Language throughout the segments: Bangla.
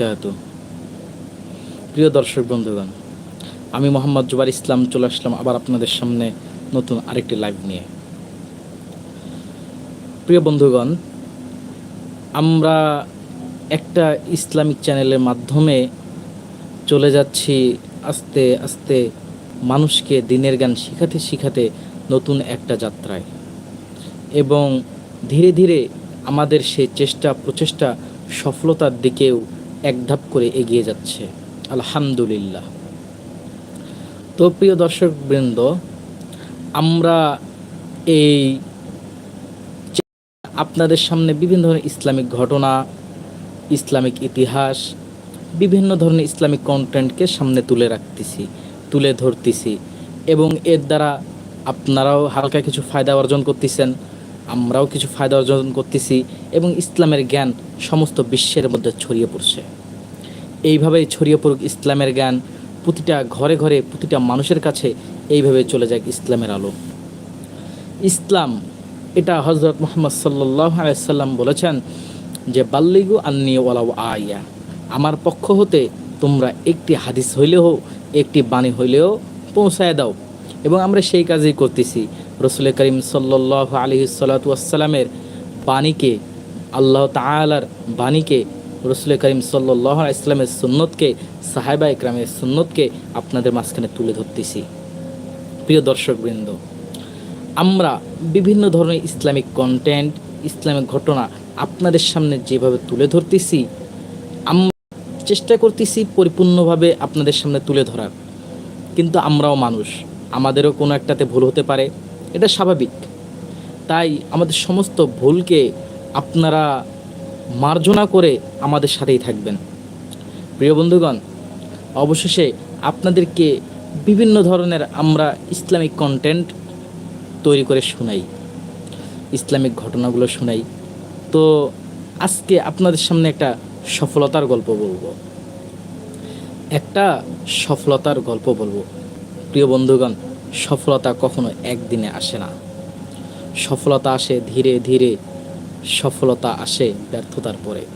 বরকাত প্রিয় দর্শক বন্ধুগণ, আমি মোহাম্মদ জুবার ইসলাম চলে আসলাম আবার আপনাদের সামনে নতুন আরেকটি লাইভ নিয়ে। প্রিয় বন্ধুগণ, আমরা একটা ইসলামিক চ্যানেলের মাধ্যমে চলে যাচ্ছি আস্তে আস্তে মানুষকে দিনের গান শিখাতে শিখাতে নতুন একটা যাত্রায়। এবং ধীরে ধীরে আমাদের সেই চেষ্টা প্রচেষ্টা সফলতার দিকেও এক ধাপ করে এগিয়ে যাচ্ছে। আলহামদুলিল্লাহ। তো প্রিয় দর্শক বৃন্দ আমরা এই আপনাদের সামনে বিভিন্ন ধরনের ইসলামিক ঘটনা, ইসলামিক ইতিহাস, বিভিন্ন ধরনের ইসলামিক কন্টেন্টকে সামনে তুলে রাখতেছি, তুলে ধরতেছি এবং এর দ্বারা আপনারাও হালকা কিছু ফায়দা অর্জন করতেছেন। আমরাও কিছু ফায়দা অর্জন করতেছি এবং ইসলামের জ্ঞান সমস্ত বিশ্বের মধ্যে ছড়িয়ে পড়ছে। এইভাবেই ছড়িয়ে পড়ুক ইসলামের জ্ঞান, প্রতিটা ঘরে ঘরে প্রতিটা মানুষের কাছে এইভাবে চলে যায় ইসলামের আলো। ইসলাম, এটা হজরত মোহাম্মদ সাল্লাহ আলাইসাল্লাম বলেছেন যে, বাল্লিগু আন্নি ওয়ালাউ আয়া। আমার পক্ষ হতে তোমরা একটি হাদিস হইলেও, একটি বাণী হইলেও পৌঁছায় দাও। এবং আমরা সেই কাজই করতেছি। রসুল করিম সাল্লাহ আলী সাল্লাতামের বাণীকে, আল্লাহ তালার বাণীকে, রসুল করিম সাল্লাহ ইসলামের সুন্নতকে, সাহেবা ইকরামের সুন্নতকে আপনাদের মাঝখানে তুলে ধরতেছি। প্রিয় দর্শকবৃন্দ, আমরা বিভিন্ন ধরনের ইসলামিক কন্টেন্ট ইসলামিক ঘটনা আপনাদের সামনে যেভাবে তুলে ধরতেছি আমরা চেষ্টা করতেছি পরিপূর্ণভাবে আপনাদের সামনে তুলে ধরার। কিন্তু আমরাও মানুষ, আমাদেরও কোনো একটাতে ভুল হতে পারে। এটা স্বাভাবিক। তাই আমাদের সমস্ত ভুলকে আপনারা মার্জনা করে আমাদের সাথেই থাকবেন। প্রিয় বন্ধুগণ, অবশেষে আপনাদেরকে বিভিন্ন ধরনের আমরা ইসলামিক কন্টেন্ট তৈরি করে শোনাই, ইসলামিক ঘটনাগুলো শোনাই। তো আজকে আপনাদের সামনে একটা সফলতার গল্প বলব। একটা সফলতার গল্প বলব। প্রিয় বন্ধুগণ সফলতা কখনো একদিনে আসে না। সফলতা আসে ধীরে ধীরে, সফলতা আসে ব্যর্থতার পরে।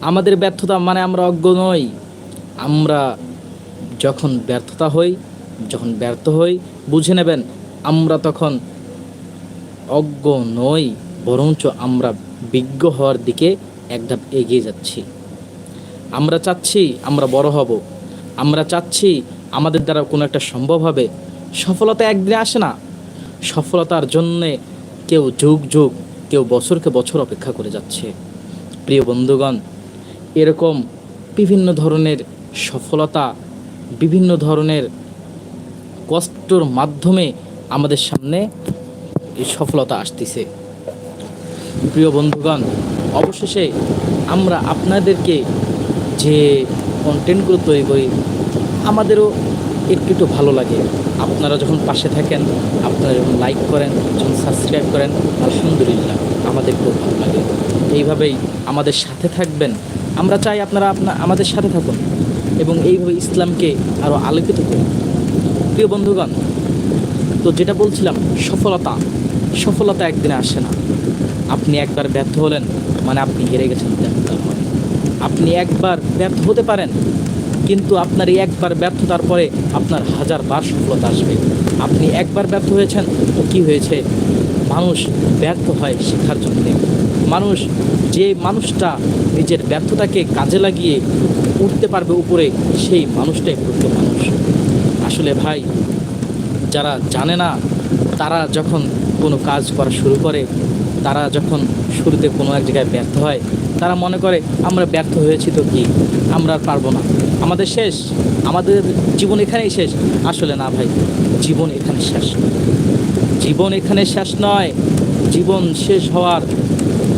আমাদের ব্যর্থতা মানে আমরা অজ্ঞ নই। আমরা যখন ব্যর্থতা হই, যখন ব্যর্থ হই, বুঝে নেবেন আমরা তখন অজ্ঞ নই, বরঞ্চ আমরা বিজ্ঞ হওয়ার দিকে এক ধাপ এগিয়ে যাচ্ছি। আমরা চাচ্ছি আমরা বড় হব। আমরা চাচ্ছি আমাদের দ্বারা কোনো একটা সম্ভব হবে। সফলতা একদিনে আসে না। সফলতার জন্যে কেউ যুগ যুগ কেউ বছরকে বছর অপেক্ষা করে যাচ্ছে। প্রিয় বন্ধুগণ, এরকম বিভিন্ন ধরনের সফলতা, বিভিন্ন ধরনের কষ্টর মাধ্যমে আমাদের সামনে এই সফলতা আসতেছে। প্রিয় বন্ধুগণ, অবশেষে আমরা আপনাদেরকে যে কন্টেন্টগুলো তৈরি করি, আমাদেরও একটু একটু ভালো লাগে। আপনারা যখন পাশে থাকেন, আপনারা যখন লাইক করেন, যখন সাবস্ক্রাইব করেন, আলহামদুলিল্লাহ আমাদের খুব ভালো লাগে। এইভাবেই আমাদের সাথে থাকবেন। আমরা চাই আপনারা আপনা, আমাদের সাথে থাকুন এবং এইভাবে ইসলামকে আরও আলোকিত করুন। প্রিয় বন্ধুগণ, তো যেটা বলছিলাম, সফলতা সফলতা একদিনে আসে না। আপনি একবার ব্যর্থ হলেন মানে আপনি হেরে গেছেন আপনি একবার ব্যর্থ হতে পারেন কিন্তু আপনার এই একবার ব্যর্থতার পরে আপনার হাজার বার সফলতা আসবে। আপনি একবার ব্যর্থ হয়েছেন তো কী হয়েছে? মানুষ ব্যর্থ হয় শেখার জন্যে। মানুষ যে মানুষটা নিজের ব্যর্থতাকে কাজে লাগিয়ে উঠতে পারবে উপরে, সেই মানুষটাই প্রকৃত মানুষ। আসলে ভাই, যারা জানে না তারা যখন কোনো কাজ করা শুরু করে, তারা যখন শুরুতে কোনো এক জায়গায় ব্যর্থ হয়, তারা মনে করে, আমরা ব্যর্থ হয়েছি তো কি? আমরা আর পারব না। আমাদের শেষ। আমাদের জীবন এখানেই শেষ। আসলে না ভাই, জীবন এখানে শেষ। জীবন এখানে শেষ নয়। জীবন শেষ হওয়ার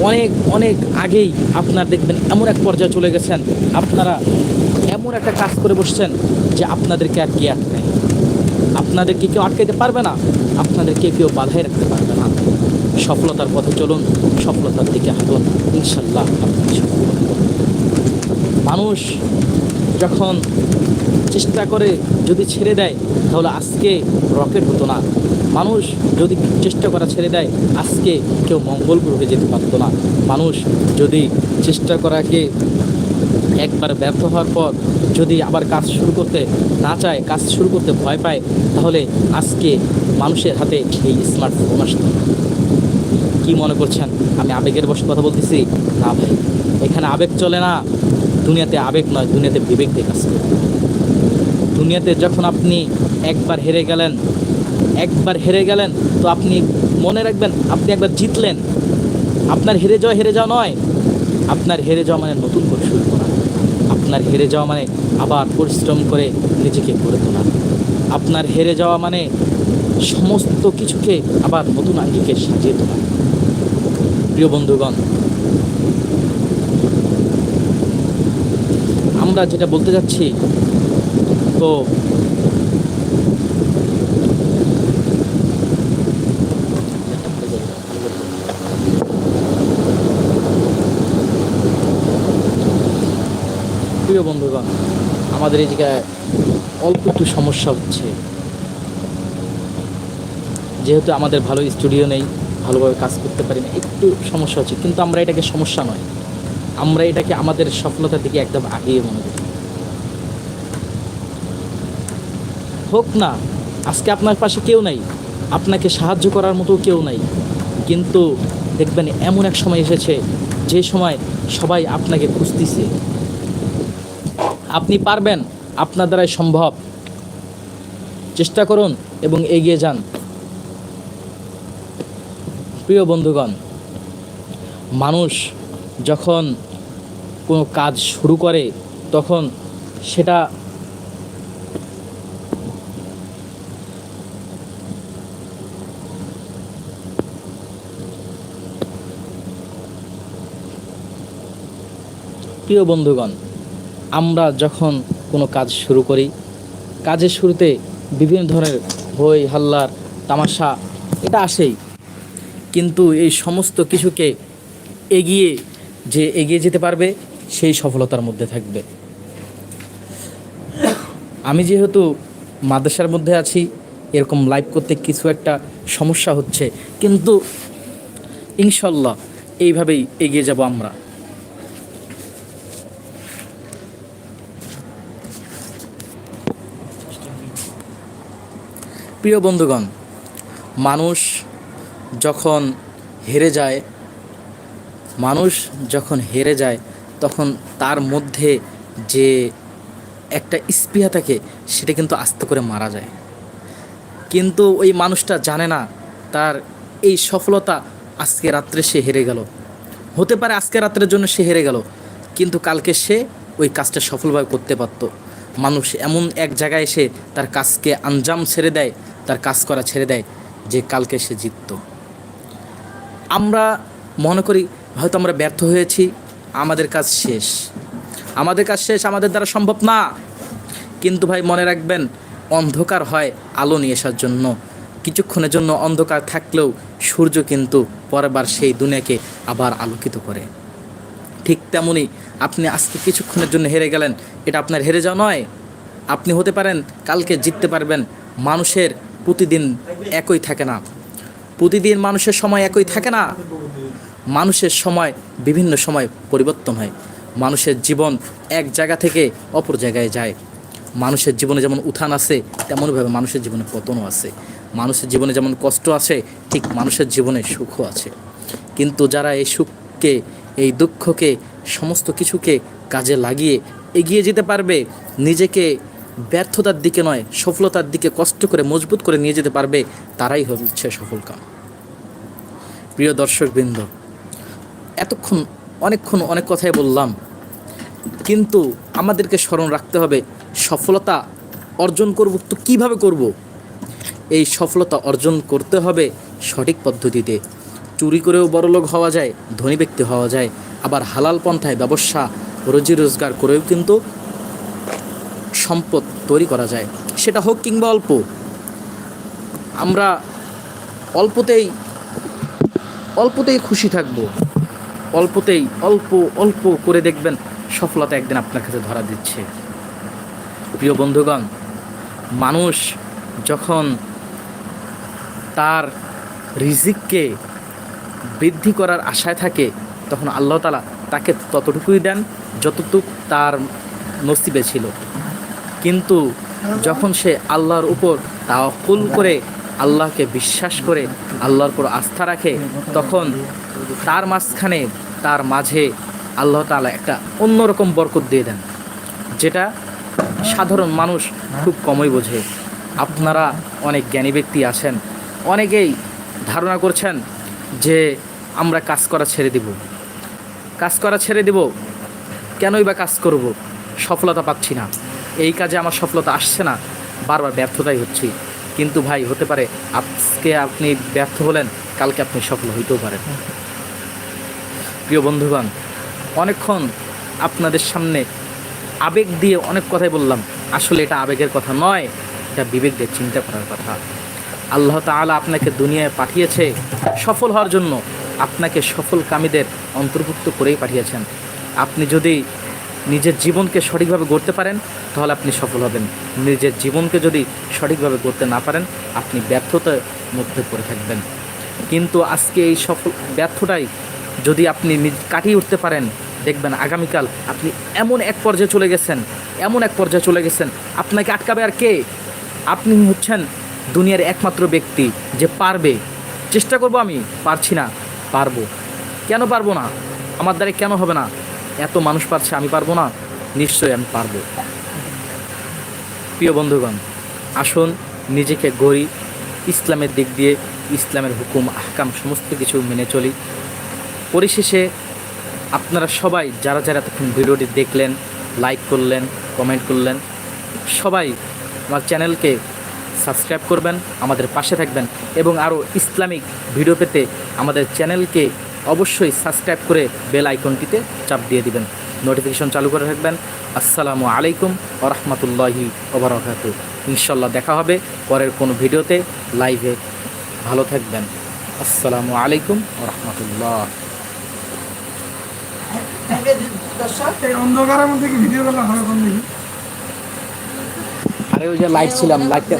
অনেক অনেক আগেই আপনার দেখবেন এমন এক পর্যায়ে চলে গেছেন। আপনারা এমন একটা কাজ করে বসছেন যে আপনাদেরকে আর কি আটকায় আপনাদেরকে কেউ আটকাইতে পারবে না, আপনাদেরকে কেউ বাধাই রাখতে পারবে না। সফলতার পথে চলুন, সফলতার দিকে হাঁটুন ইনশাল্লাহ মানুষ যখন চেষ্টা করে যদি ছেড়ে দেয়, তাহলে আজকে রকেট হতো না। মানুষ যদি চেষ্টা করা ছেড়ে দেয়, আজকে কেউ মঙ্গল গ্রহে যেতে পারতো না। মানুষ যদি চেষ্টা করাকে একবার ব্যর্থ হওয়ার পর যদি আবার কাজ শুরু করতে না চায়, কাজ শুরু করতে ভয় পায়, তাহলে আজকে মানুষের হাতে এই স্মার্টফোন আসতো কি মনে করছেন? আমি আবেগের বসে কথা বলতেছি। না ভাই, এখানে আবেগ চলে না। দুনিয়াতে আবেগ নয়, দুনিয়াতে বিবেক দিয়ে কাজ করে দুনিয়াতে যখন আপনি একবার হেরে গেলেন, একবার হেরে গেলেন, তো আপনি মনে রাখবেন, আপনি একবার জিতলেন। আপনার হেরে যাওয়া হেরে যাওয়া নয়। আপনার হেরে যাওয়া মানে নতুন করে শুরু। আপনার হেরে যাওয়া মানে আবার পরিশ্রম করে নিজেকে গড়ে তোলা। আপনার হেরে যাওয়া মানে সমস্ত কিছুকে আবার নতুন আঙ্গিকে সাজিয়ে তোলা। প্রিয় বন্ধুগণ, আমরা যেটা বলতে যাচ্ছি, তো প্রিয় বন্ধুগণ, আমাদের এই জায়গায় অল্প একটু সমস্যা হচ্ছে। যেহেতু আমাদের ভালো স্টুডিও নেই, ভালোভাবে কাজ করতে পারি না, একটু সমস্যা হচ্ছে। কিন্তু আমরা এটাকে সমস্যা নয়। আমরা এটাকে আমাদের সফলতার দিকে একদম আগিয়ে মনে করি। হোক না, আজকে আপনার পাশে কেউ নাই, আপনাকে সাহায্য করার মতো কেউ নাই। কিন্তু দেখবেন, এমন এক সময় এসেছে, যে সময় সবাই আপনাকে খুঁজতেছে। আপনি পারবেন, আপনার দ্বারাই সম্ভব। চেষ্টা করুন এবং এগিয়ে যান। প্রিয় বন্ধুগণ, মানুষ যখন কোনো কাজ শুরু করে, তখন সেটা প্রিয় বন্ধুগণ আমরা যখন কোনো কাজ শুরু করি, কাজের শুরুতে বিভিন্ন ধরনের হই হাল্লার, তামাশা এটা আসেই। কিন্তু এই সমস্ত কিছুকে এগিয়ে যে এগিয়ে যেতে পারবে, সেই সফলতার মধ্যে থাকবে। আমি যেহেতু মাদ্রাসার মধ্যে আছি, এরকম লাইভ করতে কিছু একটা সমস্যা হচ্ছে, কিন্তু ইনশাল্লাহ এইভাবেই এগিয়ে যাব আমরা। প্রিয় বন্ধুগণ, মানুষ যখন হেরে যায়, মানুষ যখন হেরে যায়, তখন তার মধ্যে যে একটা স্পৃহা থাকে, সেটা কিন্তু আস্তে করে মারা যায়। কিন্তু ওই মানুষটা জানে না তার এই সফলতা, আজকে রাত্রে সে হেরে গেল। হতে পারে আজকে রাত্রের জন্য সে হেরে গেল, কিন্তু কালকে সে ওই কাজটা সফলভাবে করতে পারতো। মানুষ এমন এক জায়গায় এসে তার কাজকে আঞ্জাম ছেড়ে দেয়, তার কাজ করা ছেড়ে দেয় যে কালকে সে জিততো। আমরা মনে করি, হয়তো আমরা ব্যর্থ হয়েছি, আমাদের কাজ শেষ। আমাদের কাজ শেষ আমাদের দ্বারা সম্ভব না। কিন্তু ভাই, মনে রাখবেন, অন্ধকার হয় আলো নিয়ে আসার জন্য। কিছুক্ষণের জন্য অন্ধকার থাকলেও সূর্য কিন্তু পরেরবার সেই দুনিয়াকে আবার আলোকিত করে। ঠিক তেমনই আপনি আজকে কিছুক্ষণের জন্য হেরে গেলেন। এটা আপনার হেরে যাওয়া নয়। আপনি হতে পারেন, কালকে জিততে পারবেন। মানুষের প্রতিদিন একই থাকে না। প্রতিদিন মানুষের সময় একই থাকে না। মানুষের সময় বিভিন্ন সময় পরিবর্তন হয়। মানুষের জীবন এক জায়গা থেকে অপর জায়গায় যায়। মানুষের জীবনে যেমন উত্থান আছে, তেমনভাবে মানুষের জীবনে পতনও আছে। মানুষের জীবনে যেমন কষ্ট আছে, ঠিক মানুষের জীবনে সুখও আছে। কিন্তু যারা এই সুখকে এই দুঃখকে, সমস্ত কিছুকে কাজে লাগিয়ে এগিয়ে যেতে পারবে। নিজেকে ব্যর্থতার দিকে নয়, সফলতার দিকে কষ্ট করে মজবুত করে নিয়ে যেতে পারবে, তারাই হচ্ছে সফলকাম প্রিয় দর্শকবৃন্দ, এতক্ষণ, অনেকক্ষণ অনেক কথাই বললাম, কিন্তু আমাদেরকে স্মরণ রাখতে হবে, সফলতা অর্জন করব তো কীভাবে করব? এই সফলতা অর্জন করতে হবে সঠিক পদ্ধতিতে। চুরি করেও বড়লোক হওয়া যায়, ধনী ব্যক্তি হওয়া যায়। আবার হালাল পন্থায় ব্যবসা, রোজি রোজগার করেও কিন্তু সম্পদ তৈরি করা যায়। সেটা হোক কিংবা অল্প। আমরা অল্পতেই অল্পতেই খুশি থাকব। অল্পতেই অল্প অল্প করে দেখবেন সফলতা একদিন আপনার কাছে ধরা দিচ্ছে। প্রিয় বন্ধুগণ, মানুষ যখন তার রিজিককে বৃদ্ধি করার আশায় থাকে, তখন আল্লাহ তালা তাকে ততটুকুই দেন যতটুক তার নসিবে ছিল। কিন্তু যখন সে আল্লাহর উপর তাওয়াক্কুল করে, আল্লাহকে বিশ্বাস করে, আল্লাহর উপর আস্থা রাখে, তখন তার মাঝখানে, তার মাঝে আল্লাহ তাআলা একটা অন্যরকম বরকত দিয়ে দেন, যেটা সাধারণ মানুষ খুব কমই বোঝে। আপনারা অনেক জ্ঞানী ব্যক্তি আছেন, অনেকেই ধারণা করছেন যে আমরা কাজ করা ছেড়ে দিব। কাজ করা ছেড়ে দিব, কেনই বা কাজ করব? সফলতা পাচ্ছি না। এই কাজে আমার সফলতা আসছে না, বারবার ব্যর্থতাই হচ্ছি। কিন্তু ভাই, হতে পারে আজকে আপনি ব্যর্থ হলেন, কালকে আপনি সফল হইতেও পারেন। প্রিয় বন্ধুগণ, অনেকক্ষণ আপনাদের সামনে আবেগ দিয়ে অনেক কথাই বললাম। আসলে এটা আবেগের কথা নয়, এটা বিবেক দিয়ে চিন্তা করার কথা। আল্লাহ তাআলা আপনাকে দুনিয়ায় পাঠিয়েছে সফল হওয়ার জন্য আপনাকে সফল কামীদের অন্তর্ভুক্ত করেই পাঠিয়েছেন। আপনি যদি নিজের জীবনকে সঠিকভাবে গড়তে পারেন, তাহলে আপনি সফল হবেন। নিজের জীবনকে যদি সঠিকভাবে গড়তে না পারেন, আপনি ব্যর্থতার মধ্যে পড়ে থাকবেন। কিন্তু আজকে এই সফল ব্যর্থটাই যদি আপনি কাটিয়ে উঠতে পারেন, দেখবেন আগামীকাল আপনি এমন এক পর্যায়ে চলে গেছেন, এমন এক পর্যায়ে চলে গেছেন। আপনাকে আটকাবে আর কে? আপনি হচ্ছেন দুনিয়ার একমাত্র ব্যক্তি যে পারবে। চেষ্টা করব আমি, পারছি না, পারব। কেন পারব না? আমার দ্বারা কেন হবে না? এত মানুষ পারছে, আমি পারব না? নিশ্চয়ই আমি পারব। প্রিয় বন্ধুগণ, আসুন নিজেকে গড়ি, ইসলামের দিক দিয়ে, ইসলামের হুকুম, আহকাম, সমস্ত কিছু মেনে চলি। পরিশেষে আপনারা সবাই যারা যারা এতক্ষণ ভিডিওটি দেখলেন লাইক করলেন কমেন্ট করলেন, সবাই আমার চ্যানেলকে সাবস্ক্রাইব করবেন, আমাদের পাশে থাকবেন এবং আরও ইসলামিক ভিডিও পেতে আমাদের চ্যানেলকে অবশ্যই সাবস্ক্রাইব করে বেল আইকনটিতে চাপ দিয়ে দিবেন। নোটিফিকেশন চালু করে রাখবেন। আসসালামু আলাইকুম ও রহমতুল্লাহি ওবরাকাতু। ইনশাল্লাহ দেখা হবে পরের কোনো ভিডিওতে। লাইভে ভালো থাকবেন। আসসালামু আলাইকুম ও রহমতুল্লাহ দর্শক এই অন্ধকারের মধ্যে কি ভিডিও করা হয় কোন দিকে আরে ওই যে লাইট ছিলাম লাইটটা